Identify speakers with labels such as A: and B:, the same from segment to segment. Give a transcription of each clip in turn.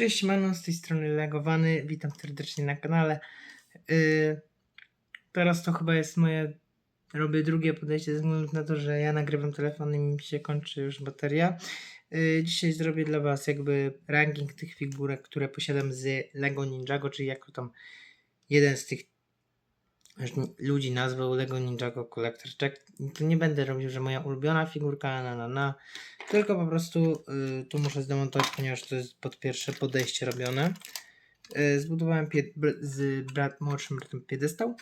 A: Cześć, Manu, z tej strony Legowany. Witam serdecznie na kanale. Yy, teraz to chyba jest moje. Robię drugie podejście, ze względu na to, że ja nagrywam telefon i mi się kończy już bateria. Yy, dzisiaj zrobię dla Was jakby ranking tych figurek, które posiadam z Lego Ninjago, czyli jako tam jeden z tych ludzi nazwał Lego Ninjago Collector. Tu nie będę robił, że moja ulubiona figurka, na na na. Tylko po prostu y, tu muszę zdemontować, ponieważ to jest pod pierwsze podejście robione. Y, zbudowałem br- z brat, młodszym bratem piedestał.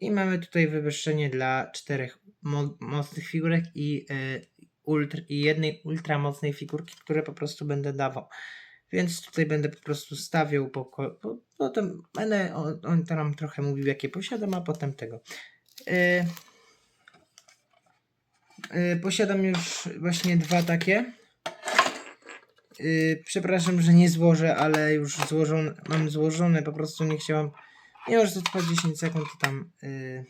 A: I mamy tutaj wywyższenie dla czterech mo- mocnych figurek i, y, ultr- i jednej ultra mocnej figurki, które po prostu będę dawał. Więc tutaj będę po prostu stawiał, po, po, potem będę on, on tam trochę mówił, jakie posiadam, a potem tego. Y, y, posiadam już właśnie dwa takie. Y, przepraszam, że nie złożę, ale już złożone, mam złożone, po prostu nie chciałam. Mimo, że to trwa 10 sekund, to tam y,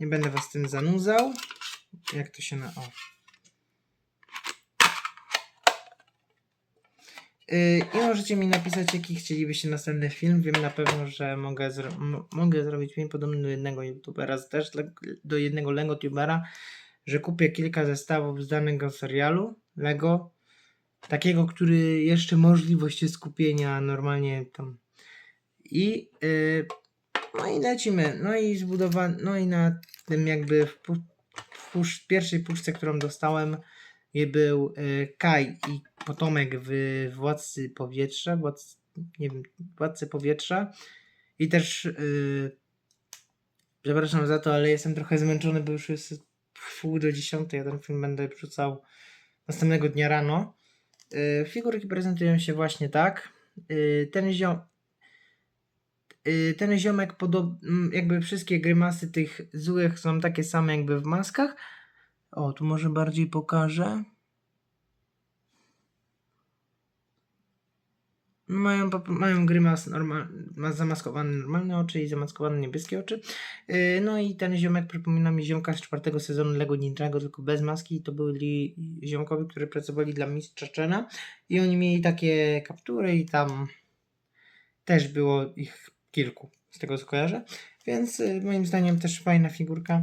A: nie będę was tym zanudzał. Jak to się na. O. I możecie mi napisać, jaki chcielibyście następny film. Wiem na pewno, że mogę, zro- mogę zrobić film podobny do jednego youtubera, też do jednego Lego youtubera, że kupię kilka zestawów z danego serialu Lego, takiego, który jeszcze możliwość jest kupienia normalnie tam. I y, no i lecimy. No i zbudowano, no i na tym jakby w, pu- w pierwszej puszce, którą dostałem, był y, Kai i potomek w Władcy Powietrza, nie wiem, Władcy Powietrza i też y, przepraszam za to, ale jestem trochę zmęczony, bo już jest wpół do dziesiątej, ja ten film będę wrzucał następnego dnia rano. Y, figurki prezentują się właśnie tak. Y, ten ziom ten ziomek jakby wszystkie grymasy tych złych są takie same jakby w maskach. O, tu może bardziej pokażę. Mają, mają grymas normal, ma zamaskowane normalne oczy i zamaskowane niebieskie oczy. Yy, no i ten ziomek przypomina mi ziomka z czwartego sezonu Lego Ninjago, tylko bez maski. To byli ziomkowie, którzy pracowali dla mistrza Chena i oni mieli takie kaptury i tam też było ich kilku, z tego co kojarzę. Więc y, moim zdaniem też fajna figurka.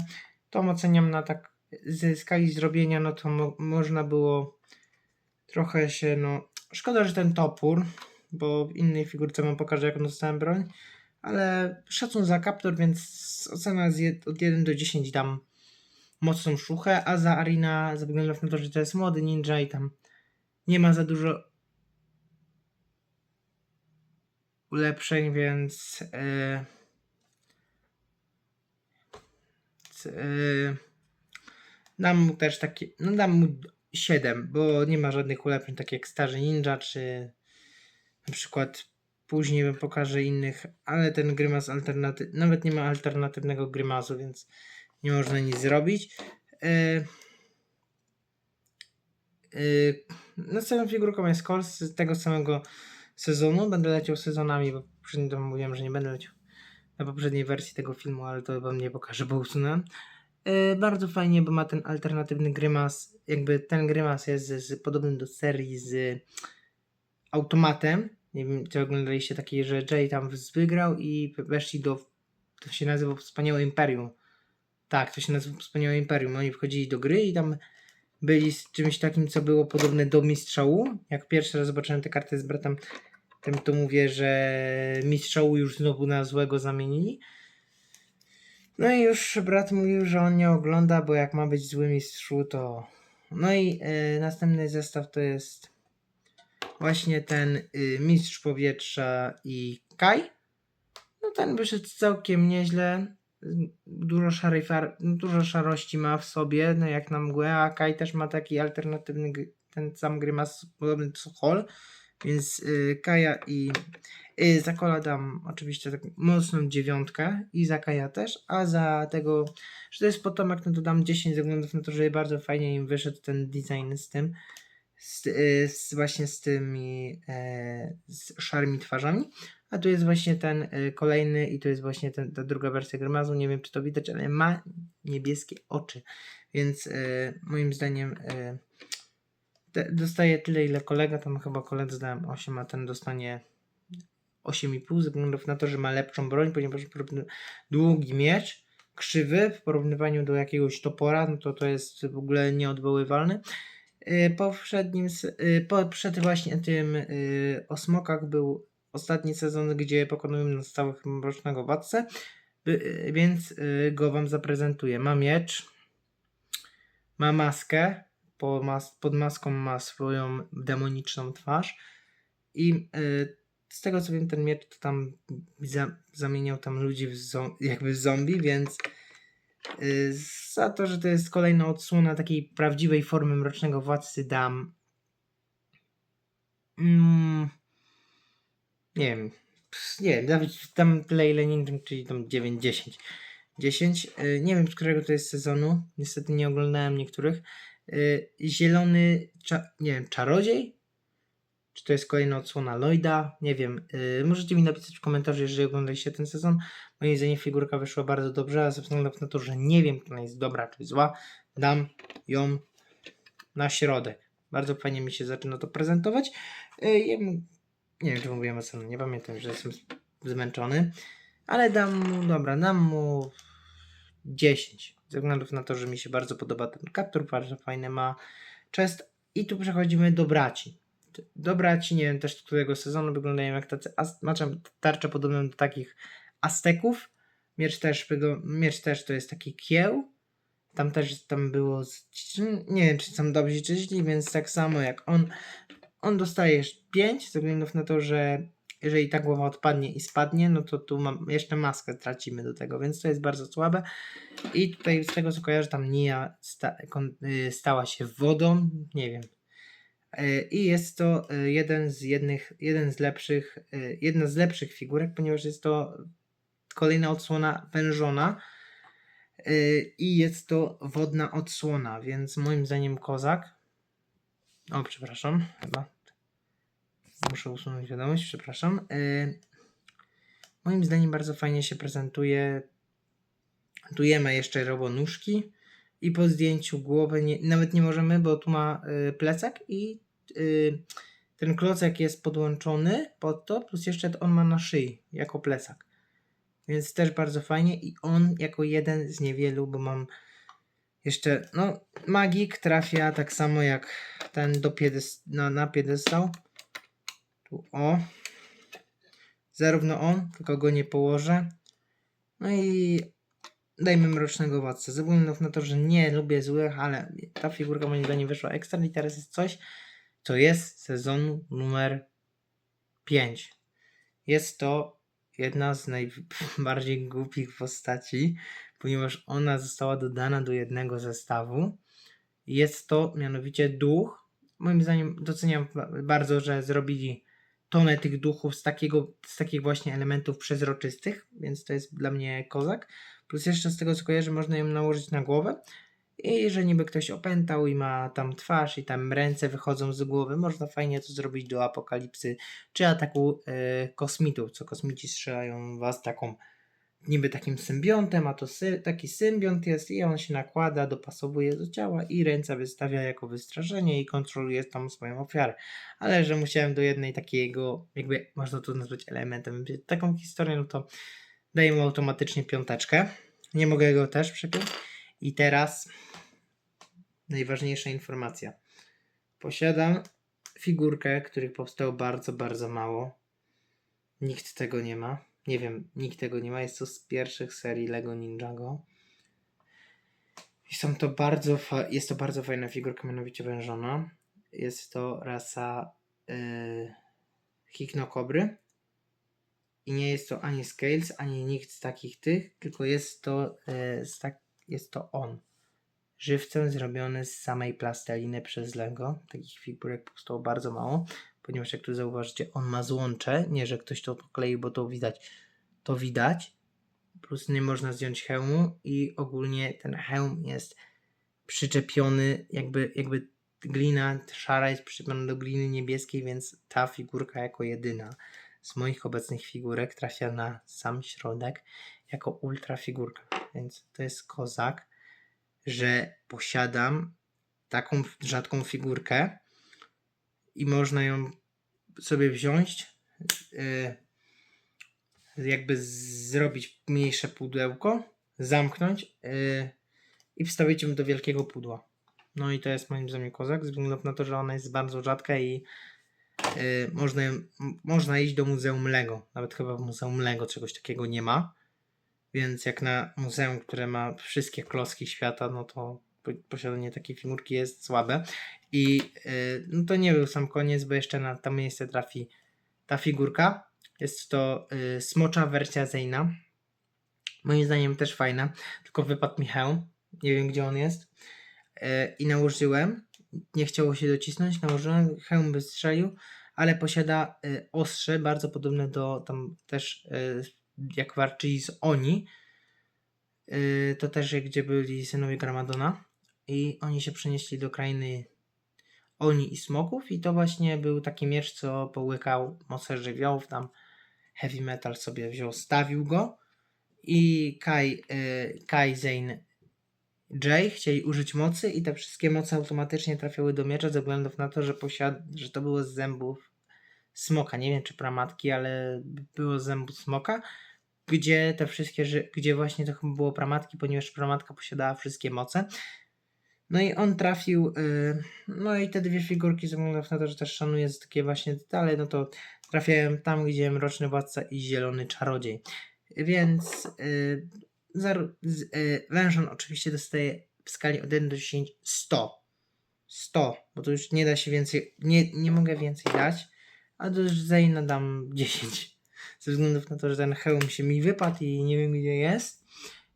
A: Tą oceniam na tak ze skali zrobienia, no to mo- można było trochę się, no szkoda, że ten topór, bo w innej figurce wam pokażę jaką dostałem broń, ale szacun za kaptur, więc ocena od 1 do 10 dam mocną szuchę, a za Arina, ze względu na to, że to jest młody ninja i tam nie ma za dużo ulepszeń, więc yy, yy, dam mu też takie, no dam mu 7, bo nie ma żadnych ulepszeń, tak jak Starzy Ninja, czy na przykład później wam pokażę innych, ale ten grymas alternatyw, nawet nie ma alternatywnego grymasu, więc nie można nic zrobić. Yy, yy, następną figurką jest Colt z tego samego sezonu. Będę leciał sezonami, bo poprzednio mówiłem, że nie będę leciał na poprzedniej wersji tego filmu, ale to wam nie pokażę, bo usunąłem. Yy, bardzo fajnie, bo ma ten alternatywny grymas. Jakby ten grymas jest z, z, podobny do serii z automatem. Nie wiem, czy oglądaliście takiej, że Jay tam wygrał i weszli do. To się nazywa Wspaniałe Imperium. Tak, to się nazywa Wspaniałe Imperium. Oni wchodzili do gry i tam byli z czymś takim, co było podobne do Mistrza Wu. Jak pierwszy raz zobaczyłem tę kartę z bratem, tym to mówię, że Mistrza Wu już znowu na złego zamienili. No i już brat mówił, że on nie ogląda, bo jak ma być zły mistrzu, to. No i e, następny zestaw to jest właśnie ten y, mistrz powietrza i Kai. No ten wyszedł całkiem nieźle. Dużo szarej far- dużo szarości ma w sobie, no jak na mgłę, a Kai też ma taki alternatywny, ten sam grymas podobny do Hall, więc y, Kaja i y, za Kola dam oczywiście tak mocną dziewiątkę i za Kaja też, a za tego, że to jest potomek, no to dam 10 ze względu na to, że bardzo fajnie im wyszedł ten design z tym, z, y, z właśnie z tymi e, z szarymi twarzami. A tu jest właśnie ten y, kolejny i to jest właśnie ten, ta druga wersja Grymazu. Nie wiem, czy to widać, ale ma niebieskie oczy. Więc y, moim zdaniem y, dostaje tyle, ile kolega, tam chyba koledze dałem 8, a ten dostanie 8,5 ze względu na to, że ma lepszą broń, ponieważ długi miecz, krzywy w porównywaniu do jakiegoś topora, no to to jest w ogóle nieodwoływalny. Yy, po, przed właśnie tym yy, o smokach był ostatni sezon, gdzie pokonujemy na stałych mrocznego władcę, więc go wam zaprezentuję. Ma miecz, ma maskę, pod maską ma swoją demoniczną twarz i y, z tego co wiem ten miecz to tam za- zamieniał tam ludzi w jakby w zombie, więc y, za to, że to jest kolejna odsłona takiej prawdziwej formy Mrocznego Władcy dam mm, nie wiem nie nawet tam tyle ile nie czyli tam 9, 10 10, y, nie wiem z którego to jest sezonu, niestety nie oglądałem niektórych y, zielony, cza- nie wiem, czarodziej? Czy to jest kolejna odsłona Lloyda? Nie wiem. Y, możecie mi napisać w komentarzu, jeżeli oglądaliście ten sezon. Moim zdaniem figurka wyszła bardzo dobrze, a ze względu na to, że nie wiem, która jest dobra czy zła, dam ją na środek. Bardzo fajnie mi się zaczyna to prezentować. Nie wiem, czy mówiłem o cenie, nie pamiętam, że jestem zmęczony, ale dam mu, dobra, dam mu 10. Ze względu na to, że mi się bardzo podoba ten kaptur, bardzo fajny ma chest. I tu przechodzimy do braci. Do braci, nie wiem też z którego sezonu wyglądają jak tacy, az- znaczy tarcze podobne do takich Azteków. Miecz też, miecz też to jest taki kieł. Tam też tam było, nie wiem czy są dobrzy czy źli, więc tak samo jak on, on dostaje 5 ze względu na to, że jeżeli ta głowa odpadnie i spadnie, no to tu mam, jeszcze maskę tracimy do tego, więc to jest bardzo słabe. I tutaj z tego co kojarzę, tam Nia sta, y, stała się wodą, nie wiem. Y, I jest to y, jeden z jednych, jeden z lepszych, jedna z lepszych figurek, ponieważ jest to kolejna odsłona wężona. I jest to wodna odsłona, więc moim zdaniem kozak. O, przepraszam, chyba. Muszę usunąć wiadomość, przepraszam. Y, moim zdaniem bardzo fajnie się prezentuje. Tu jemy jeszcze robonóżki i po zdjęciu głowy nie, nawet nie możemy, bo tu ma y, plecak i y, ten klocek jest podłączony pod to, plus jeszcze on ma na szyi jako plecak. Więc też bardzo fajnie i on jako jeden z niewielu, bo mam jeszcze, no magik trafia tak samo jak ten do na, na piedestał. Tu o. Zarówno on, tylko go nie położę. No i dajmy mrocznego władcę. Ze względu na to, że nie lubię złych, ale ta figurka moim zdaniem wyszła ekstra i teraz jest coś, co jest z sezonu numer 5. Jest to jedna z najbardziej głupich postaci, ponieważ ona została dodana do jednego zestawu. Jest to mianowicie duch. Moim zdaniem doceniam ba- bardzo, że zrobili tonę tych duchów z, takiego, z takich właśnie elementów przezroczystych, więc to jest dla mnie kozak. Plus jeszcze z tego co kojarzę, można ją nałożyć na głowę. I że niby ktoś opętał i ma tam twarz i tam ręce wychodzą z głowy, można fajnie to zrobić do apokalipsy czy ataku e, kosmitów, co kosmici strzelają was taką niby takim symbiontem, a to sy- taki symbiont jest i on się nakłada, dopasowuje do ciała i ręce wystawia jako wystraszenie i kontroluje tam swoją ofiarę. Ale że musiałem do jednej takiego, jakby można to nazwać elementem, taką historię, no to daję mu automatycznie piąteczkę. Nie mogę go też przepiąć. I teraz najważniejsza informacja. Posiadam figurkę, których powstało bardzo, bardzo mało. Nikt tego nie ma. Nie wiem, nikt tego nie ma. Jest to z pierwszych serii Lego Ninjago. I są to bardzo fa- jest to bardzo fajna figurka, mianowicie wężona. Jest to rasa yy, Hiknokobry. I nie jest to ani Scales, ani nikt z takich tych, tylko jest to, yy, tak, jest to on. Żywcem zrobiony z samej plasteliny przez Lego. Takich figurek powstało bardzo mało, ponieważ jak tu zauważycie, on ma złącze. Nie, że ktoś to pokleił, bo to widać. To widać. Plus nie można zdjąć hełmu i ogólnie ten hełm jest przyczepiony, jakby, jakby glina szara jest przyczepiona do gliny niebieskiej, więc ta figurka jako jedyna z moich obecnych figurek trafia na sam środek jako ultra figurka. Więc to jest kozak, że posiadam taką rzadką figurkę i można ją sobie wziąć, y, jakby zrobić mniejsze pudełko, zamknąć y, i wstawić ją do wielkiego pudła. No i to jest moim zdaniem kozak, ze względu na to, że ona jest bardzo rzadka i y, można, można iść do Muzeum Lego. Nawet chyba w Muzeum Lego czegoś takiego nie ma. Więc jak na muzeum, które ma wszystkie klocki świata, no to posiadanie takiej figurki jest słabe. I y, no to nie był sam koniec, bo jeszcze na to miejsce trafi ta figurka. Jest to y, smocza wersja Zeyna. Moim zdaniem też fajna, tylko wypadł mi hełm. Nie wiem gdzie on jest. Y, I nałożyłem. Nie chciało się docisnąć, nałożyłem, hełm by strzelił, ale posiada ostrze bardzo podobne do tam też jak walczyli z Oni. To też gdzie byli synowie Gramadona. I oni się przenieśli do krainy Oni i Smoków i to właśnie był taki miecz, co połykał moce żywiołów, tam heavy metal sobie wziął, stawił go. I Kai, y, Kai Zane Jay chcieli użyć mocy i te wszystkie moce automatycznie trafiały do miecza ze względu na to, że, posiad- że to było z zębów smoka, nie wiem czy pramatki, ale było z zębów smoka, gdzie te wszystkie, gdzie właśnie to chyba było pramatki, ponieważ pramatka posiadała wszystkie moce. No i on trafił, y, no i te dwie figurki, ze względu na to, że też szanuję za takie właśnie detale, no to trafiałem tam, gdzie Mroczny Władca i Zielony Czarodziej. Więc y, y, Wężon oczywiście dostaje w skali od 1 do 10 100. 100, bo to już nie da się więcej, nie, nie mogę więcej dać, a do Zeyna dam 10. Ze względu na to, że ten hełm się mi wypadł i nie wiem gdzie jest.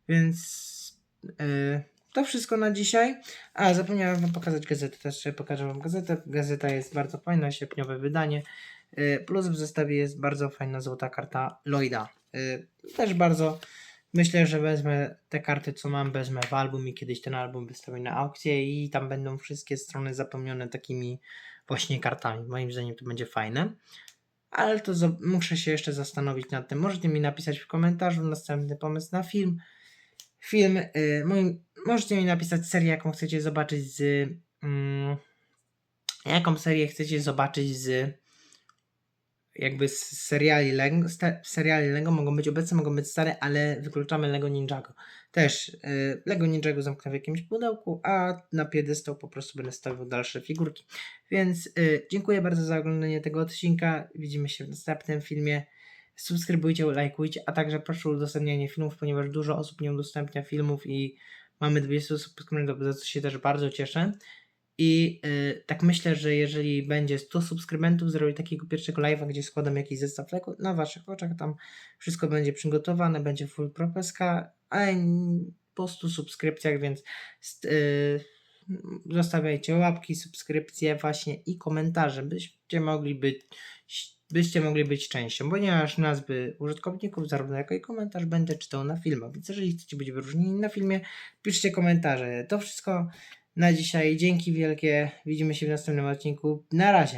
A: Więc y, to wszystko na dzisiaj. A, zapomniałem wam pokazać gazetę. Też jeszcze pokażę wam gazetę. Gazeta jest bardzo fajna, sierpniowe wydanie. Y, Plus w zestawie jest bardzo fajna złota karta Lloyda. Y, Też bardzo myślę, że wezmę te karty, co mam, wezmę w album i kiedyś ten album wystawię na aukcję i tam będą wszystkie strony zapełnione takimi właśnie kartami. Moim zdaniem to będzie fajne. Ale to muszę się jeszcze zastanowić nad tym. Możecie mi napisać w komentarzu następny pomysł na film. Film, y, moim, możecie mi napisać serię, jaką chcecie zobaczyć z. Mm, jaką serię chcecie zobaczyć z. Jakby z seriali Lego. Sta, seriali Lego mogą być obecne, mogą być stare, ale wykluczamy Lego Ninjago. Też y, Lego Ninjago zamknę w jakimś pudełku, a na piedestał po prostu będę stawiał dalsze figurki. Więc y, dziękuję bardzo za oglądanie tego odcinka. Widzimy się w następnym filmie. Subskrybujcie, lajkujcie, a także proszę o udostępnianie filmów, ponieważ dużo osób nie udostępnia filmów i mamy 200 subskrybentów, za co się też bardzo cieszę. I y, tak myślę, że jeżeli będzie 100 subskrybentów, zrobię takiego pierwszego live'a, gdzie składam jakiś zestaw Lego na waszych oczach, tam wszystko będzie przygotowane, będzie full propeska, n- po 100 subskrypcjach, więc st- y, zostawiajcie łapki, subskrypcje właśnie i komentarze, byście mogli być byście mogli być częścią, ponieważ nazwy użytkowników, zarówno jako i komentarz będę czytał na filmach, więc jeżeli chcecie być wyróżnieni na filmie, piszcie komentarze. To wszystko na dzisiaj. Dzięki wielkie. Widzimy się w następnym odcinku. Na razie.